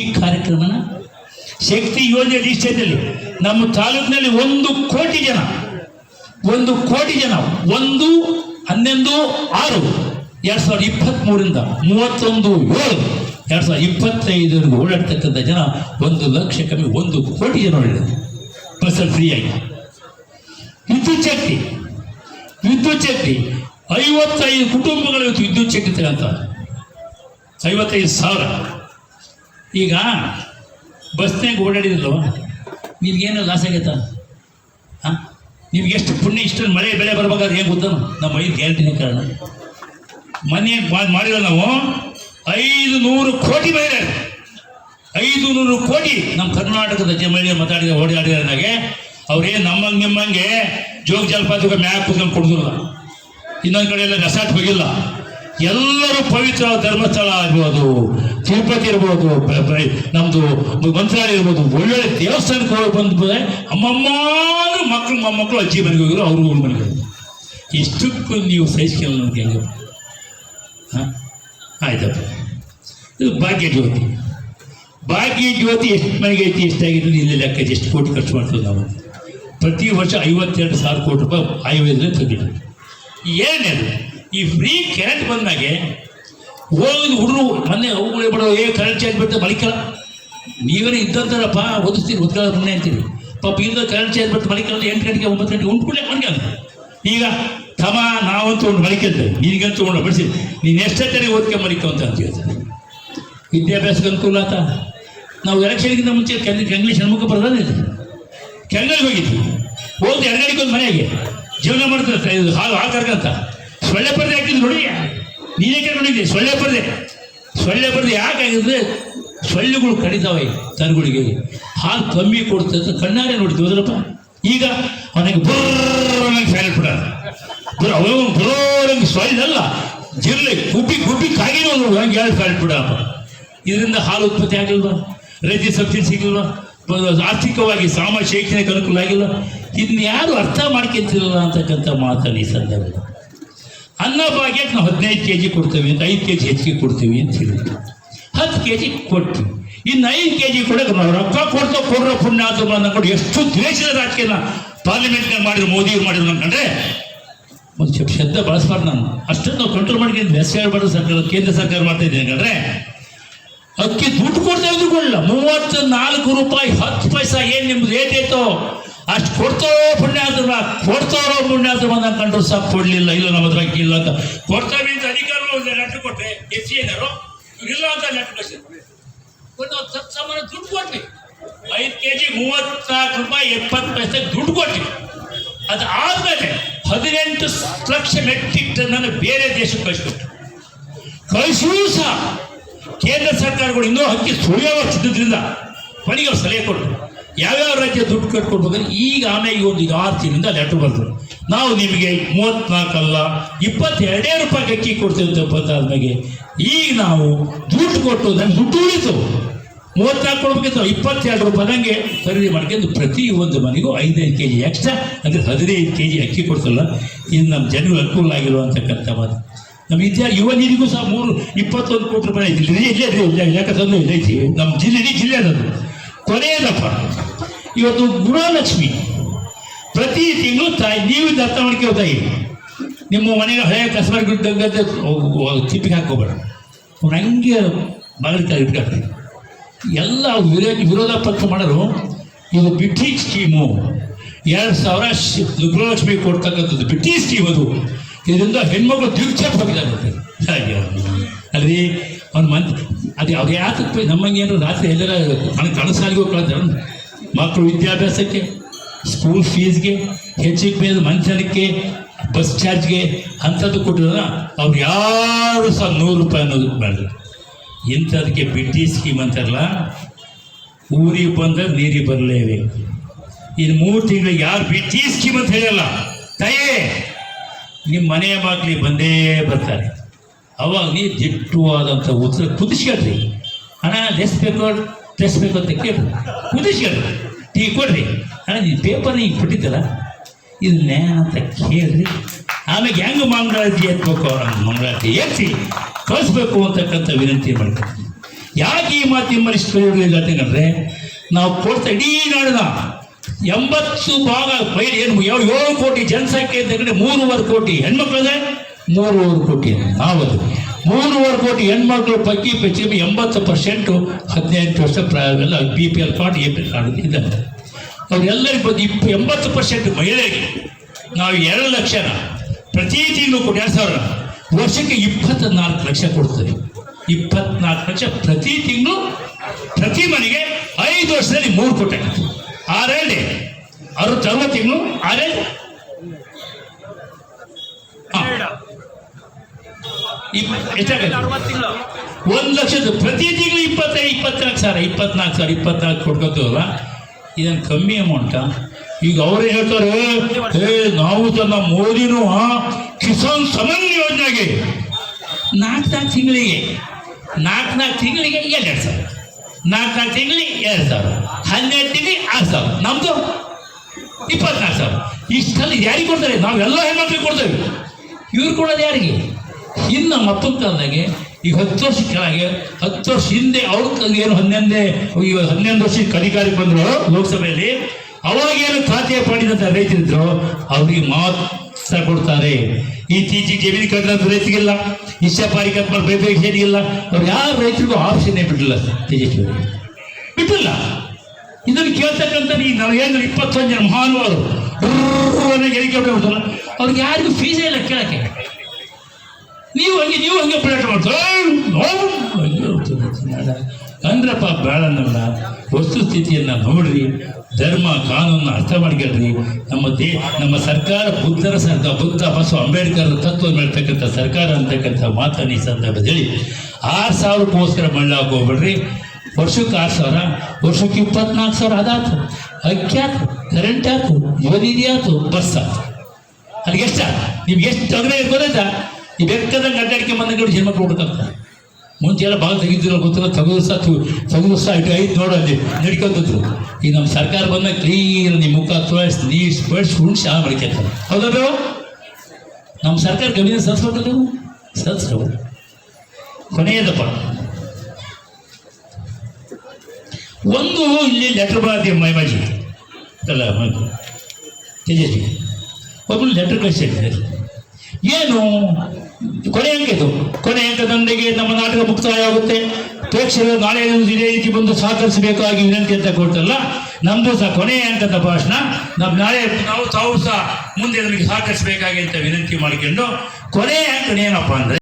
ಈ ಕಾರ್ಯಕ್ರಮನ ಶಕ್ತಿ ಯೋಜನೆ ನಿಶ್ಚಯದಲ್ಲಿ ನಮ್ಮ ತಾಲೂಕಿನಲ್ಲಿ ಒಂದು ಕೋಟಿ ಜನ, ಒಂದು ಕೋಟಿ ಜನ, ಒಂದು, ಹನ್ನೊಂದು, ಆರು, ಎರಡ್ ಸಾವಿರದ ಇಪ್ಪತ್ತ್ ಮೂರಿಂದ ಮೂವತ್ತೊಂದು, ಏಳು, ಎರಡ್ ಸಾವಿರದ ಇಪ್ಪತ್ತೈದರಿಗೆ ಓಡಾಡ್ತಕ್ಕಂಥ ಜನ ಒಂದು ಲಕ್ಷ ಕಮ್ಮಿ ಒಂದು ಕೋಟಿ ಜನ ಓಡಾಡಿದ್ದಾರೆ ಬಸ್ಸಲ್ಲಿ ಫ್ರೀಯಾಗಿ ವಿದ್ಯುತ್ ಶಕ್ತಿ ವಿದ್ಯುತ್ ಶಕ್ತಿ, ಐವತ್ತೈದು ಕುಟುಂಬಗಳು ಇವತ್ತು ವಿದ್ಯುತ್ ಶಕ್ತಿ ತಗಂತ. ಐವತ್ತೈದು ಸಾವಿರ. ಈಗ ಬಸ್ನಾಗ ಓಡಾಡಿದಿಲ್ಲವ ನಿಮ್ಗೇನು ಲಾಸ್ ಆಗೈತ? ಹಾಂ? ನಿಮ್ಗೆ ಎಷ್ಟು ಪುಣ್ಯ, ಇಷ್ಟೊಂದು ಮಳೆ, ಬೆಳೆ ಬರ್ಬೇಕಾದ್ರೆ ಏನು ಗೊತ್ತ ನಮ್ಮ ಐದು ಗ್ಯಾರಂಟಿನ ಕಾರಣ. ಮನೆ ಮಾಡಿರೋ ನಾವು ಐದು ನೂರು ಕೋಟಿ ಮೇಲೆ ಐದು ನೂರು ಕೋಟಿ ನಮ್ಮ ಕರ್ನಾಟಕದ ಜಮಳಿ ಮಾತಾಡಿದ ಓಡಾಡಿದಾಗೆ ಅವ್ರೇನು ನಮ್ಮಂಗೆ ನಿಮ್ಮಂಗೆ ಜೋಗ ಜಲಪಾತಕ್ಕೆ ಮ್ಯಾಕ್ ಕುತ್ಕೊಂಡು ಕೊಡ್ದಿಲ್ಲ. ಇನ್ನೊಂದು ಕಡೆ ಎಲ್ಲ ರೆಸಾರ್ಟ್ ಹೋಗಿಲ್ಲ. ಎಲ್ಲರೂ ಪವಿತ್ರ ಧರ್ಮಸ್ಥಳ ಆಗ್ಬೋದು, ತಿರುಪತಿ ಇರ್ಬೋದು ನಮ್ದು ಮಂತ್ರಾಲಯ ಇರ್ಬೋದು, ಒಳ್ಳೊಳ್ಳೆ ದೇವಸ್ಥಾನಕ್ಕೆ ಹೋಗಿ ಬಂದ್ಬಿಟ್ರೆ ಅಮ್ಮಮ್ಮ ಮಕ್ಕಳು ಮಕ್ಕಳು ಅಜ್ಜಿ ಮನೆಗೆ ಹೋಗಿದ್ರು, ಅವ್ರ ಊರು ಮನೆಗೆ ಹೋಗಿದ್ರು ಇಷ್ಟಕ್ಕೂ ನೀವು ಸಹಿಸ್ಕೊಳ್ಳ ನನಗೆ ಹಾಂ? ಆಯ್ತಪ್ಪ. ಇದು ಭಾಗ್ಯ ಜ್ಯೋತಿ. ಭಾಗ್ಯ ಜ್ಯೋತಿ ಎಷ್ಟು ಮನೆಗೆ ಐತಿ ಎಷ್ಟಾಗಿದೆ ಇಲ್ಲಿ ಲೆಕ್ಕ ಎಷ್ಟು ಕೋಟಿ ಖರ್ಚು ಮಾಡ್ತೀವಿ ನಾವು? ಪ್ರತಿ ವರ್ಷ ಐವತ್ತೆರಡು ಸಾವಿರ ಕೋಟಿ ರೂಪಾಯಿ ಆಯುರ್ವೇದದಲ್ಲಿ ತೆಗಿದ್ರು ಏನೇನು ಈ ಫ್ರೀ ಕರೆಂಟ್ ಬಂದಾಗೆ ಹೋಗಿ ಹುಡುಗರು, ಮೊನ್ನೆ ಅವುಗಳು ಬಿಡೋ ಏ ಕರೆಂಟ್ ಚಾರ್ಜ್ ಬಿಡ್ತಾರೆ ಮಲಿಕಲ್ಲ ನೀವೇನು ಇದ್ದಂತಾರಪ್ಪ, ಓದಿಸ್ತೀರಿ ಉದ್ಗಾಲ ಮೊನ್ನೆ ಅಂತೀರಿ. ಪಾಪ ಇಲ್ಲ ಕರೆಂಟ್ ಚಾರ್ಜ್ ಬಿಟ್ಟು ಮಲಿಕಲ್ಲ ಎಂಟು ಗಂಟೆಗೆ ಒಂಬತ್ತು ಗಂಟೆಗೆ ಉಂಟು ಮನ್ಗೆ ಅಂತ ಈಗ ತಮ, ನಾವಂತೂ ಒಂದು ಮಲಿಕಂತ ನಿನಗಂತೂ ಉಂಡು ಬಡಿಸಿ. ನೀನು ಎಷ್ಟೇ ಓದ್ಕೆ ಮಲಿಕ ಅಂತ ಹೇಳ್ತಾರೆ ವಿದ್ಯಾಭ್ಯಾಸಕ್ಕೆ ಅನುಕೂಲ ಆತ. ನಾವು ಎಲೆಕ್ಷನ್ಗಿಂತ ಮುಂಚೆ ಕೆಂಗ್, ಕೆಂಗ್ಲಿ ಷಣ್ಮುಖ ಬರೋದಿಲ್ಲ ಕೆಂಗಲ್ಗೆ ಹೋಗಿದ್ವಿ. ಹೋಗಿ ಗಂಟೆಗೆ ಒಂದು ಮನೆಗೆ ಜೀವನ ಮಾಡ್ತಾರೆ ಹಾಲು ಹಾಲು ಕರ್ಕಂತ ಸೊಳ್ಳೆ ಪರದೆ ಹಾಕಿದ್ರು ನೋಡಿ. ನೀನೇಕೆ ನೋಡಿದ್ದೆ, ಸೊಳ್ಳೆ ಪರದೆ. ಸೊಳ್ಳೆ ಪರದೆ ಯಾಕೆ ಆಗಿದ್ರೆ ಸೊಳ್ಳೆಗಳು ಕಡಿತಾವೆ ತರುಗಳಿಗೆ. ಹಾಲು ಕಮ್ಮಿ ಕೊಡ್ತದೆ ಕಣ್ಣಾರೆ ನೋಡಿದ್ವಿ ಹೋದ್ರಪ್ಪ. ಈಗ ಅವನಿಗೆ ಬರೋ ಫ್ಯಾನ್ ಬಿಡ. ಬರೋ ಅವನು ಬರೋರಂಗೆ ಸೊಳ್ಳೆ ಅಲ್ಲ ಜಿರ್ಲೆ ಗುಬ್ಬಿ ಗುಬ್ಬಿ ಕಾಗಿರೋ ಹಂಗೆ ಹೇಳಿ ಫ್ಯಾನ್ ಬಿಡಪ್ಪ ಇದರಿಂದ ಹಾಲು ಉತ್ಪತ್ತಿ ಆಗಿಲ್ವಾ? ರೈತ ಸಬ್ಸಿಡಿ ಸಿಗಲ್ವಾ? ಆರ್ಥಿಕವಾಗಿ ಸಾಮಾಜಿಕ ಶೈಕ್ಷಣಿಕ ಅನುಕೂಲ ಆಗಿಲ್ಲ ಇದನ್ನ ಯಾರು ಅರ್ಥ ಮಾಡ್ಕೊಂತಿರಲ್ಲ ಅಂತಕ್ಕಂಥ ಮಾತಲ್ಲಿ ಈ ಸಂದರ್ಭ ಅನ್ನ ಭಾಗ್ಯಕ್ಕೆ ನಾವು ಹದಿನೈದು ಕೆ ಜಿ ಕೊಡ್ತೇವೆ ಅಂತ, ಐದು ಕೆ ಜಿ ಹೆಚ್ಚಿಗೆ ಕೊಡ್ತೀವಿ ಅಂತ ಹೇಳಿದ್ರು. ಹತ್ತು ಕೆ ಜಿ ಕೊಡ್ತೀವಿ ಇನ್ನು ಐದು ಕೆ ಜಿ ಕೊಡಕ್ಕೆ ನಾವು ರೊಕ್ಕ ಕೊಡ್ತಾ ಕೊಡ್ರ ಪುಣ್ಯ ಅಂತ ಅಂದ್ಕೊಂಡು ಎಷ್ಟು ದ್ವೇಷದ ರಾಜಕೀಯನ ಪಾರ್ಲಿಮೆಂಟ್ನಾಗ ಮಾಡಿದ್ರು ಮೋದಿ ಮಾಡಿದ್ರು ಅನ್ಕೊಂಡ್ರೆ ಒಂದು ಸ್ವಲ್ಪ ಶಬ್ದ ಬಳಸ್ಬಾರ್ದು ನಾನು. ಅಷ್ಟೊಂದು ನಾವು ಕಂಟ್ರೋಲ್ ಮಾಡ್ಕೊಂಡು ಬೆಸ್ ಹೇಳ್ಬಾರ್ದು ಸರ್ಕಾರ, ಕೇಂದ್ರ ಸರ್ಕಾರ ಮಾಡ್ತಾ ಇದ್ದೀನಿ ಯಾಕಂದ್ರೆ ಅಕ್ಕಿ ದುಡ್ಡು ಕೊಡ್ತಾ ಇದ್ರು ಕೊಡಲ್ಲ ಮೂವತ್ತು ನಾಲ್ಕು ರೂಪಾಯಿ, ಹತ್ತು ಪೈಸಾ ಏನು ನಿಮ್ದು ರೇಟ್ ಐತೋ ಅಷ್ಟು ಕೊಡ್ತಾರೋ ಪುಣ್ಯಾತ್ರ ಕೊಡ್ತಾರೋ ಪುಣ್ಯಾತ್ರ ಬಂದ ಕಂಡ್ರು ಸಹ ಕೊಡ್ಲಿಲ್ಲ. ಇಲ್ಲ, ನಮ್ಮ ಹತ್ರ ಇಲ್ಲ ಅಂತ. ಕೊಡ್ತಾವೆ ಅಂತ ಅಧಿಕಾರ ಲೆಟ್ರ್ ಕೊಟ್ಟೆ ಎಸ್ ಸಿ ಏನಾರು ಇಲ್ಲ ಅಂತ ಲೆಟ್ರ್ ಕಳಿಸಿದ್ರು ಒಂದು ದುಡ್ಡು ಕೊಟ್ವಿ. ಐದು ಕೆ ಜಿ ಮೂವತ್ನಾಲ್ಕು ರೂಪಾಯಿ, ಎಪ್ಪತ್ತು ಪೈಸೆ ದುಡ್ಡು ಕೊಟ್ಟಿ ಅದು ಆದ್ಮೇಲೆ ಹದಿನೆಂಟು ಲಕ್ಷ ಮೆಟ್ರಿಕ್ ಟನ್ ಬೇರೆ ದೇಶಕ್ಕೆ ಕಳಿಸ್ಕೊಟ್ಟು ಕಳಿಸೂ ಸಹ ಕೇಂದ್ರ ಸರ್ಕಾರಗಳು ಇನ್ನೂ ಹಕ್ಕಿ ಸುಳಿಯೋ ಸಿದ್ಧದ್ರಿಂದ ಕೊನೆಗೆ ಸಲಹೆ ಕೊಟ್ಟರು ಯಾವ್ಯಾವ ರಾಜ್ಯ ದುಡ್ಡು ಕಟ್ಕೊಡ್ಬೇಕಂದ್ರೆ ಈಗ ಆಮೇಲೆ ಒಂದು ಈಗ ಆರು ತಿಂಗಳಿಂದ ಲೆಟ್ರ್ ಬರ್ತದೆ ನಾವು ನಿಮಗೆ ಮೂವತ್ನಾಲ್ಕಲ್ಲ ಇಪ್ಪತ್ತೆರಡೇ ರೂಪಾಯಿ ಅಕ್ಕಿ ಕೊಡ್ತೇವೆ ಅಂತ ಬಂದಾದ್ಮೇಲೆ ಈಗ ನಾವು ದುಡ್ಡು ಕೊಟ್ಟು ನಂಗೆ ದುಡ್ಡು ಉಳಿತು ಮೂವತ್ನಾಲ್ಕು ಕೊಡ್ಬೇಕಿತ್ತು ಇಪ್ಪತ್ತೆರಡು ರೂಪಾಯಿದಂಗೆ ಖರೀದಿ ಮಾಡ್ಕೊಂಡು ಪ್ರತಿ ಒಂದು ಮನೆಗೂ ಐದೈದು ಕೆ ಜಿ ಎಕ್ಸ್ಟ್ರಾ ಅಂದರೆ ಹದಿನೈದು ಕೆ ಜಿ ಅಕ್ಕಿ ಕೊಡ್ತಲ್ಲ ಇದು ನಮ್ಮ ಜನಗಳು ಅನುಕೂಲ ಆಗಿರೋ ಅಂತಕ್ಕಂಥ ಮಾತು ನಮ್ಮ ವಿದ್ಯಾ ಯುವ ನಿಧಿಗೂ ಸಹ ಮೂರು ಇಪ್ಪತ್ತೊಂದು ಕೋಟಿ ರೂಪಾಯಿ ಐತಿ ಇಲ್ಲೇ ಇಲ್ಲ ಇದೆ, ಯಾಕಂದ್ರೆ ಇದೆ ನಮ್ಮ ಜಿಲ್ಲೆ ಜಿಲ್ಲೆ ಅದು ಕೊನೆಯದಪ್ಪ ಇವತ್ತು ಗುಣಲಕ್ಷ್ಮಿ. ಪ್ರತಿ ತಿಂಗಳು ತಾಯಿ, ನೀವು ದತ್ತ ಹೋಗ್ತಾ ತಾಯಿ ನಿಮ್ಮ ಮನೆಗೆ ಹಳೆಯ ಕಸ್ಟಮರ್ ಗುಡ್ಡಂಗಂತೆ ತಿಪ್ಪಿಗೆ ಹಾಕೋಬೇಡ ಅವ್ರು ಹಂಗೆ ಬಾಗಿಲು ಇಟ್ಕೊಳ್ತೀವಿ ಎಲ್ಲ ವಿರೋಧ ವಿರೋಧ ಪಕ್ಷ ಮಾಡೋರು ಇದು ಬ್ರಿಟಿಷ್ ಸ್ಕೀಮು. ಎರಡು ಸಾವಿರ ಗೃಹಲಕ್ಷ್ಮಿ ಕೊಡ್ತಕ್ಕಂಥದ್ದು ಬಿಟ್ಟಿ ಸ್ಕೀಮ್ ಅದು. ಇದರಿಂದ ಹೆಣ್ಮಕ್ಳು ದಿಗ್ಚಪ್ ಹೋಗಿದ್ದಾರೆ ಹಾಗೆ. ಅಲ್ರಿ? ಅವ್ನು ಮಂದಿ ಅದು ಅವ್ರು ಯಾತಕ್ಕೆ ನಮ್ಮಂಗೆ ಏನು ರಾತ್ರಿ ಎಲ್ಲರ ಮನೆ ಕನಸಾಲಿಗೆ ಹೋಗ್ಕೊಳ್ತಾರೆ ಮಕ್ಕಳು ವಿದ್ಯಾಭ್ಯಾಸಕ್ಕೆ ಸ್ಕೂಲ್ ಫೀಸ್ಗೆ ಹೆಚ್ಚಿಗೆ ಬೇರೆ ಮಂಚನಕ್ಕೆ ಬಸ್ ಚಾರ್ಜ್ಗೆ ಅಂಥದ್ದು ಕೊಟ್ಟಿದ್ರೆ ಅವ್ರು ಯಾರು ಸಹ ನೂರು ರೂಪಾಯಿ ಅನ್ನೋದು ಮಾಡಿದ್ರು. ಇಂಥದಕ್ಕೆ ಬಿಟ್ಟಿ ಸ್ಕೀಮ್ ಅಂತಾರಲ್ಲ, ಊರಿಗೆ ಬಂದ್ರೆ ನೀರಿಗೆ ಬರಲೇಬೇಕು ಇನ್ನು ಮೂರು ತಿಂಗಳಿಗೆ ಯಾರು ಬಿಟ್ಟಿ ಸ್ಕೀಮ್ ಅಂತ ಹೇಳಲ್ಲ. ತಾಯೇ, ನಿಮ್ಮ ಮನೆಯ ಬಾಗಿಲಿಗೆ ಬಂದೇ ಬರ್ತಾರೆ. ಅವಾಗ ನೀವು ದಿಟ್ಟವಾದಂಥ ಉತ್ತರ ಕುದಿಸ್ಕೊಳ್ರಿ. ಹಣ ಎಷ್ಟು ಬೇಕು ಲೆಸ್ ಬೇಕು ಅಂತ ಕೇಳಿ ಕುದಿಸ್ಕೊಳ್ರಿ ಟೀ ಕೊಡ್ರಿ. ಅಣ್ಣ ನೀವು ಪೇಪರ್ ಈಗ ಕೊಟ್ಟಿದ್ದಲ್ಲ ಇದು ನ್ಯಾಯ ಅಂತ ಕೇಳ್ರಿ. ಆಮೇಲೆ ಹೆಂಗೆ ಮಂಗಳಾರತಿ ಎತ್ಬೇಕು ಅವ್ರ ಮಂಗಳಾರತಿ ಎತ್ತಿ ಕಳಿಸ್ಬೇಕು ಅಂತಕ್ಕಂಥ ವಿನಂತಿ ಮಾಡ್ತಾರೆ. ಯಾಕೆ ಈ ಮಾತು ಇರಲಿಲ್ಲ ಅಂತಂದ್ರೆ ನಾವು ಕೊಡ್ತಾ ಇಡೀ ನಾಡಿನ ಎಂಬತ್ತು ಭಾಗ ಬೈಲ್ ಏನು ಯಾವ ಏಳು ಕೋಟಿ ಜನಸಂಖ್ಯೆ ಅಂತಂದ್ರೆ ಮೂರುವರೆ ಕೋಟಿ ಹೆಣ್ಮಕ್ಳಿದೆ, ಮೂರುವರೆ ಕೋಟಿ ನಾವದು. ಮೂರುವರೆ ಕೋಟಿ ಹೆಣ್ಮಕ್ಳು ಪಕ್ಕಿ ಪೆಚ್ಚಿ ಎಂಬತ್ತು ಪರ್ಸೆಂಟು ಹದಿನೆಂಟು ವರ್ಷ ಪ್ರಾಯದಲ್ಲಿ B P L card A P L card ಇದ್ದಾರೆ ಅವರೆಲ್ಲರಿಗೂ ಬಂದು ಇಪ್ಪ ಎಂಬತ್ತು ಪರ್ಸೆಂಟ್ ಮಹಿಳೆಗೆ ನಾವು ಎರಡು ಲಕ್ಷನ ಪ್ರತಿ ತಿಂಗಳು ಕೊಟ್ಟು ಎರಡು ಸಾವಿರ ವರ್ಷಕ್ಕೆ ಇಪ್ಪತ್ತ್ನಾಲ್ಕು ಲಕ್ಷ ಕೊಡ್ತೀವಿ. ಇಪ್ಪತ್ನಾಲ್ಕು ಲಕ್ಷ ಪ್ರತಿ ತಿಂಗಳು ಪ್ರತಿ ಮನೆಗೆ ಐದು ವರ್ಷದಲ್ಲಿ ಮೂರು ಕೋಟಿ ಆರೇಳಿ ಅರವತ್ತು ಅರವತ್ತು ತಿಂಗಳು ಆರೇಳಿ ಒಂದು ಲಕ್ಷದ ಪ್ರತಿ ತಿಂಗಳು ಇಪ್ಪತ್ತೈದು, ಇಪ್ಪತ್ನಾಲ್ಕು ಸಾವಿರ ಇಪ್ಪತ್ನಾಲ್ಕು ಸಾವಿರ, ಇಪ್ಪತ್ನಾಲ್ಕು ಕೊಡ್ಕೋತೀವಲ್ಲ? ಇದನ್ನು ಕಮ್ಮಿ ಅಮೌಂಟ ಈಗ ಅವರೇ ಹೇಳ್ತಾರೆ, ಏ, ನಾವು ತನ್ನ ಮೋದಿನೂ ಕಿಸಾನ್ ಸಮನ್ ಯೋಜನೆಗೆ ನಾಲ್ಕು ನಾಲ್ಕು ತಿಂಗಳಿಗೆ ನಾಲ್ಕು ನಾಲ್ಕು ತಿಂಗಳಿಗೆ ಎರಡು ಸಾವಿರ ನಾಲ್ಕು ನಾಲ್ಕು ತಿಂಗಳಿಗೆ ಎರಡು ಸಾವಿರ ಹನ್ನೆರಡು ತಿಂಗಳಿಗೆ ಆರು ಸಾವಿರ ನಮ್ಮದು ಇಪ್ಪತ್ನಾಲ್ಕು ಸಾವಿರ. ಇಷ್ಟಲ್ಲಿ ಯಾರಿಗೆ ಕೊಡ್ತಾರೆ? ನಾವೆಲ್ಲ ಹೆಣ್ಮಕ್ಳಿಗೆ ಕೊಡ್ತೇವೆ. ಇವ್ರು ಕೊಡೋದು ಯಾರಿಗೆ? ಇನ್ನು ಮತ್ತೊಂದು ಕಾಲದಾಗೆ ಈಗ ಹತ್ತು ವರ್ಷ ಕೆಳಗೆ, ಹತ್ತು ವರ್ಷ ಹಿಂದೆ ಅವ್ರ ಏನು ಹನ್ನೊಂದೇ ಈಗ ಹನ್ನೊಂದು ವರ್ಷ ಅಧಿಕಾರಿ ಬಂದರು ಲೋಕಸಭೆಯಲ್ಲಿ, ಅವಾಗೇನು ಖಾತೆ ಪಡೆದಂತ ರೈತರಿದ್ರು, ಅವ್ರಿಗೆ ಮಾತ್ರ ಕೊಡ್ತಾರೆ. ಇತ್ತೀಚೆಗೆ ಜಮೀನು ಕಟ್ಟದ ರೈತರಿಗಿಲ್ಲ ಇಷ್ಟ ಪಾರಿ ಕಟ್ ಮಾಡಿ ಬೇರೆ ಇಲ್ಲ ಅವ್ರು ಯಾರು ರೈತರಿಗೂ ಆಪ್ಷನ್ ಬಿಟ್ಟಿಲ್ಲ ತೇಜಸ್ವಿ. ಬಿಟ್ಟಿಲ್ಲ. ಇದನ್ನು ಕೇಳ್ತಕ್ಕಂಥ ಈ ಏನು ಇಪ್ಪತ್ತೊಂದು ಜನ ಬಿಡ್ತಲ್ಲ ಅವ್ರಿಗೆ ಯಾರಿಗೂ ಫೀಸೇ ಇಲ್ಲ ಕೇಳಕ್ಕೆ. ನೀವು ಹಂಗೆ ನೀವು ಹಂಗೆ ಪ್ಲೇಟ್ ಮಾಡ್ತಾರೆ? ಅಂದ್ರಪ್ಪ ಬೇಡನ್ನಲ್ಲ ವಸ್ತುಸ್ಥಿತಿಯನ್ನು ನೋಡ್ರಿ. ಧರ್ಮ ಕಾನೂನು ಅರ್ಥ ಮಾಡ್ಕೊಳ್ರಿ. ನಮ್ಮ ದೇ, ನಮ್ಮ ಸರ್ಕಾರ ಬುದ್ಧರ ಸರ್ಕಾರ ಬುದ್ಧ ಬಸವ ಅಂಬೇಡ್ಕರ್ ತತ್ವ ಹೇಳ್ತಕ್ಕಂಥ ಸರ್ಕಾರ ಅಂತಕ್ಕಂಥ ಮಾತನ್ನು ಈ ಸಂದರ್ಭದಲ್ಲಿ ಆರು ಸಾವಿರಕ್ಕೋಸ್ಕರ ಮಳ್ಳಾಗ ಹೋಗ್ಬೇಡ್ರಿ ವರ್ಷಕ್ಕೆ ಆರು ಸಾವಿರ, ವರ್ಷಕ್ಕೆ ಇಪ್ಪತ್ನಾಲ್ಕು ಸಾವಿರ ಅದಾತು. ಅಕ್ಕಿ ಕರೆಂಟ್ ಆತು ಯುವನಿಧಿ ಆತು ಬಸ್ ಆತು ಅಲ್ಲಿಗೆ ಎಷ್ಟು ನಿಮ್ಗೆ ಎಷ್ಟು ತೊಂದರೆ ಗೊತ್ತಾಯ್ತಾ? ಈ ಬೆಕ್ಕದಂಗೆ ಅಡ್ಡಾಡಿಕೆ ಬಂದಂಗೆ ಜನ್ಮ ಕೊಡ್ಬೇಕಂತ. ಮುಂಚೆ ಎಲ್ಲ ಭಾಳ ತೆಗಿದ್ರು ಗೊತ್ತಿಲ್ಲ ತೆಗೆದು ಸಹ ತೆಗೆದು ಸಹ ಇಟ್ಟು ಐದು ನೋಡಲ್ಲಿ ನಡ್ಕೊಂತಿದ್ರು. ಈಗ ನಮ್ಮ ಸರ್ಕಾರ ಬಂದಾಗ ಕ್ಲೀನ್ ನಿಮ್ಮ ಮುಖ ತೊಳೆಸಿ ನೀರು ಬೆಳೆಸಿ ಹುಣ್ಸಿ ಆ ಮಾಡ್ಕೊತಾರೆ ಹೌದಾ ನಮ್ಮ ಸರ್ಕಾರ ಗಮನ ಸಲ್ಸ್ಕೊಂಡು ಸಲ್ಸ್ರವು ಕೊನೆಯದಪ್ಪ. ಒಂದು ಇಲ್ಲಿ ಲೆಟರ್ ಬರತ್ತೆ ಮೈಮಾಜಿ ಅಲ್ಲ ತೇಜಸ್ವಿ ಒಬ್ಬರು ಲೆಟರ್ ಕಳಿಸಿದ್ದಾರೆ ಏನು? ಕೊನೆ ಅಂಕ ಇದು ಕೊನೆ ಅಂಕದೊಂದಿಗೆ ನಮ್ಮ ನಾಟಕ ಮುಕ್ತಾಯ ಆಗುತ್ತೆ ಪ್ರೇಕ್ಷಕರು ನಾಳೆ ಇದೇ ರೀತಿ ಬಂದು ಸಹಕರಿಸಬೇಕಾಗಿ ವಿನಂತಿ ಅಂತ ಕೊಟ್ಟಲ್ಲ, ನಮ್ದು ಸಹ ಕೊನೆಯ ಅಂಕದ ಭಾಷಣ. ನಮ್ಮ ನಾಳೆ ನಾವು ತಾವು ಸಹ ಮುಂದೆ ನಮಗೆ ಸಹಕರಿಸಬೇಕಾಗಿ ಅಂತ ವಿನಂತಿ ಮಾಡಿಕೊಂಡು ಕೊನೆಯ ಅಂಕ ಏನಪ್ಪ ಅಂದ್ರೆ